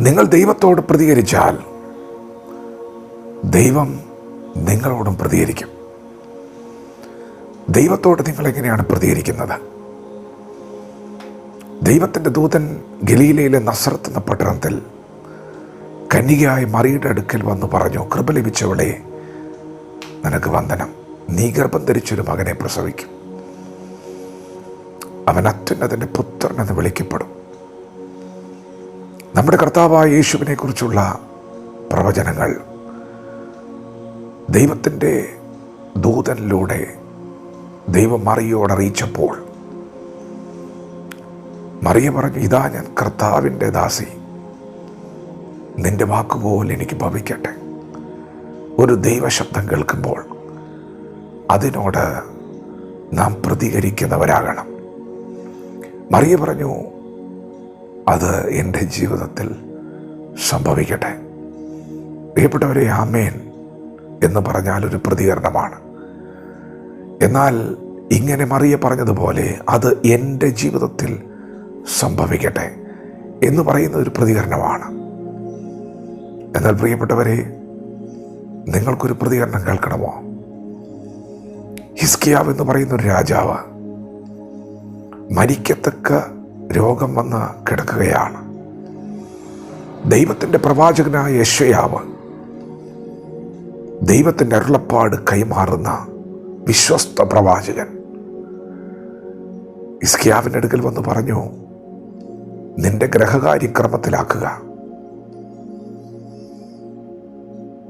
നിങ്ങൾ ദൈവത്തോട് പ്രതികരിച്ചാൽ ദൈവം നിങ്ങളോടും പ്രതികരിക്കും. ദൈവത്തോട് നിങ്ങൾ എങ്ങനെയാണ് പ്രതികരിക്കുന്നത്? ദൈവത്തിന്റെ ദൂതൻ ഗലീലയിലെ നസ്രത്ത് എന്ന പട്ടണത്തിൽ കന്യകയായ മറിയുടെ അടുക്കൽ വന്ന് പറഞ്ഞു കൃപ ലഭിച്ചവളെ നിനക്ക് വന്ദനം. നീ ഗർഭം ധരിച്ചൊരു മകനെ പ്രസവിക്കും. അവൻ അത്യുന്നതന്റെ പുത്രൻ എന്ന് വിളിക്കപ്പെടും. നമ്മുടെ കർത്താവായ യേശുവിനെക്കുറിച്ചുള്ള പ്രവചനങ്ങൾ. ദൈവത്തിന്റെ ദൂതനിലൂടെ ദൈവം മറിയോട് അറിയിച്ചപ്പോൾ മറിയ പറഞ്ഞു ഇതാ ഞാൻ കർത്താവിന്റെ ദാസി. നിന്റെ വാക്കുപോലെ എനിക്ക് ഭവിക്കട്ടെ. ഒരു ദൈവശബ്ദം കേൾക്കുമ്പോൾ അതിനോട് നാം പ്രതികരിക്കുന്നവരാകണം. മറിയ പറഞ്ഞു അത് എന്റെ ജീവിതത്തിൽ സംഭവിക്കട്ടെ. പ്രിയപ്പെട്ടവരെ ആമേൻ എന്ന് പറഞ്ഞാൽ ഒരു പ്രതികരണമാണ്. എന്നാൽ ഇങ്ങനെ മറിയ പറഞ്ഞതുപോലെ അത് എന്റെ ജീവിതത്തിൽ സംഭവിക്കട്ടെ എന്ന് പറയുന്ന ഒരു പ്രതികരണമാണ്. എന്നാൽ പ്രിയപ്പെട്ടവരെ നിങ്ങൾക്കൊരു പ്രതികരണം കേൾക്കണമോ? ഹിസ്കിയാവ് എന്ന് പറയുന്ന ഒരു രാജാവ് മരിക്കത്തക്ക രോഗം വന്ന് കിടക്കുകയാണ്. ദൈവത്തിന്റെ പ്രവാചകനായ യശ്വയാവ് ദൈവത്തിന്റെ അരുളപ്പാട് കൈമാറുന്ന വിശ്വസ്ത പ്രവാചകൻ ഇസ്കിയാവിന്റെ അടുക്കൽ വന്ന് പറഞ്ഞു നിന്റെ ഗ്രഹകാര്യക്രമത്തിലാക്കുക.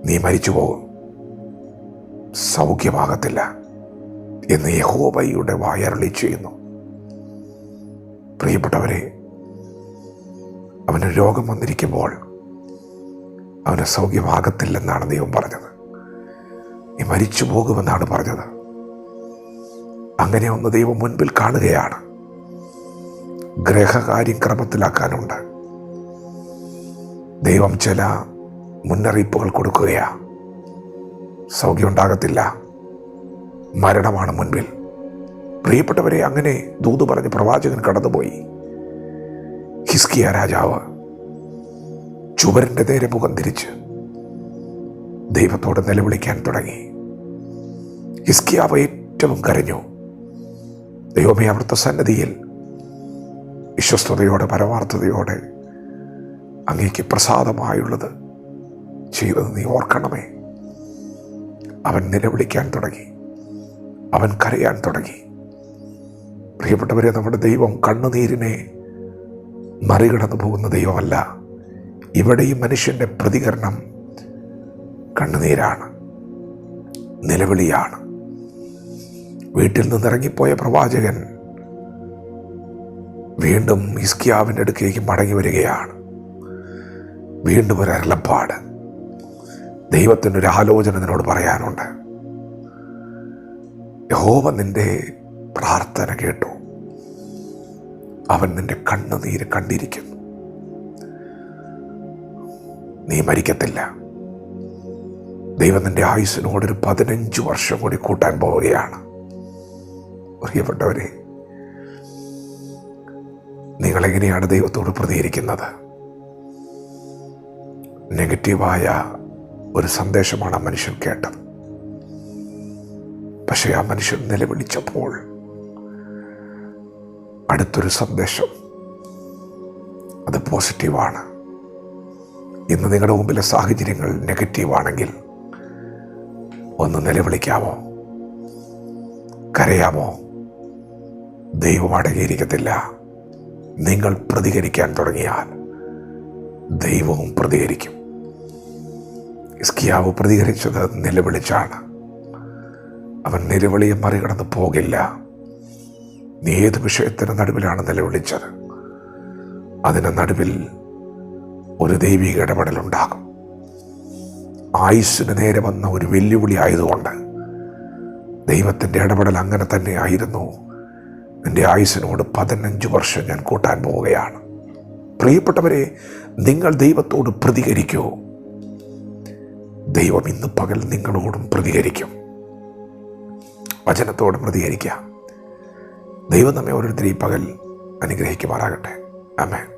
നീ മരിച്ചു പോകും സൗഖ്യമാകത്തില്ല എന്ന് യഹോബയുടെ വായരളി ചെയ്യുന്നു. പ്രിയപ്പെട്ടവരെ അവന് രോഗം വന്നിരിക്കുമ്പോൾ അവന് സൗഖ്യമാകത്തില്ലെന്നാണ് ദൈവം പറഞ്ഞത്. നീ മരിച്ചു പോകുമെന്നാണ് പറഞ്ഞത്. അങ്ങനെ ഒന്ന് ദൈവം മുൻപിൽ കാണുകയാണ്. ഗ്രഹകാര്യം ക്രമത്തിലാക്കാനുണ്ട്. ദൈവം ചില മുന്നറിയിപ്പുകൾ കൊടുക്കുകയാണ് സൗഖ്യം ഉണ്ടാകത്തില്ല. മരണമാണ് മുൻപിൽ. പ്രിയപ്പെട്ടവരെ അങ്ങനെ ദൂത് പറഞ്ഞ് പ്രവാചകൻ കടന്നുപോയി. ഹിസ്കിയ രാജാവ് ചുവരന്റെ നേരെ മുഖം തിരിച്ച് ദൈവത്തോട് നിലവിളിക്കാൻ തുടങ്ങി. ഹിസ്കിയാവ് ഏറ്റവും കരഞ്ഞു. ദൈവമേ അവിടുത്തെ സന്നദ്ധിയിൽ വിശ്വസ്തയോടെ പരമാർത്ഥതയോടെ അങ്ങേക്ക് പ്രസാദമായുള്ളത് ചെയ്തത് നീ ഓർക്കണമേ. അവൻ നിലവിളിക്കാൻ തുടങ്ങി. അവൻ കരയാൻ തുടങ്ങി. പ്രിയപ്പെട്ടവരെ നമ്മുടെ ദൈവം കണ്ണുനീരിനെ മറികടന്നു പോകുന്ന ദൈവമല്ല. ഇവിടെയും മനുഷ്യന്റെ പ്രതികരണം കണ്ണുനീരാണ് നിലവിളിയാണ്. വീട്ടിൽ നിന്നിറങ്ങിപ്പോയ പ്രവാചകൻ വീണ്ടും ഇസ്കിയാവിന്റെ അടുക്കേക്ക് മടങ്ങി വരികയാണ്. വീണ്ടും ഒരു അരുളപ്പാട്. ഒരു ആലോചന നിന്നോട് പറയാനുണ്ട്. യഹോവ നിന്റെ പ്രാർത്ഥന കേട്ടു. അവൻ നിന്റെ കണ്ണുനീര് കണ്ടിരിക്കുന്നു നീ മരിക്കത്തില്ല. ദൈവം നിന്റെ ആയുസിനോടൊരു പതിനഞ്ച് വർഷം കൂടി കൂട്ടാൻ പോവുകയാണ്. പ്രിയപ്പെട്ടവരെ നിങ്ങൾ എങ്ങനെയാണ് ദൈവത്തോട് പ്രതികരിക്കുന്നത്? നെഗറ്റീവായ ഒരു സന്ദേശമാണ് ആ മനുഷ്യൻ കേട്ടത്. പക്ഷേ ആ മനുഷ്യൻ നിലവിളിച്ചപ്പോൾ അടുത്തൊരു സന്ദേശം. അത് പോസിറ്റീവാണ്. ഇന്ന് നിങ്ങളുടെ മുമ്പിലെ സാഹചര്യങ്ങൾ നെഗറ്റീവാണെങ്കിൽ ഒന്ന് നിലവിളിക്കാമോ? കരയാമോ? ദൈവം അടങ്ങിയിരിക്കത്തില്ല. നിങ്ങൾ പ്രതികരിക്കാൻ തുടങ്ങിയാൽ ദൈവവും പ്രതികരിക്കും. ഇസ്കിയാവ് പ്രതികരിച്ചത് നിലവിളിച്ചാണ്. അവൻ നിലവിളിയെ മറികടന്ന് പോകില്ല. നീ ഏത് വിഷയത്തിന് നടുവിലാണ് നിലവിളിച്ചത്? അതിന് നടുവിൽ ഒരു ദൈവിക ഇടപെടലുണ്ടാകും. ആയുസ്സിന് നേരെ വന്ന ഒരു വെല്ലുവിളി ആയതുകൊണ്ട് ദൈവത്തിന്റെ ഇടപെടൽ അങ്ങനെ തന്നെ ആയിരുന്നു എന്റെ ആയുസ്സിനോട് പതിനഞ്ച് വർഷം ഞാൻ കൂട്ടാൻ പോവുകയാണ്. പ്രിയപ്പെട്ടവരെ നിങ്ങൾ ദൈവത്തോട് പ്രതികരിക്കൂ. ദൈവം ഇന്ന് പകൽ നിങ്ങളോടും പ്രതികരിക്കും. വചനത്തോട് പ്രതികരിക്കാം. ദൈവം നമ്മെ ഓരോരുത്തരും ഈ പകൽ അനുഗ്രഹിക്കുമാറാകട്ടെ. അമേ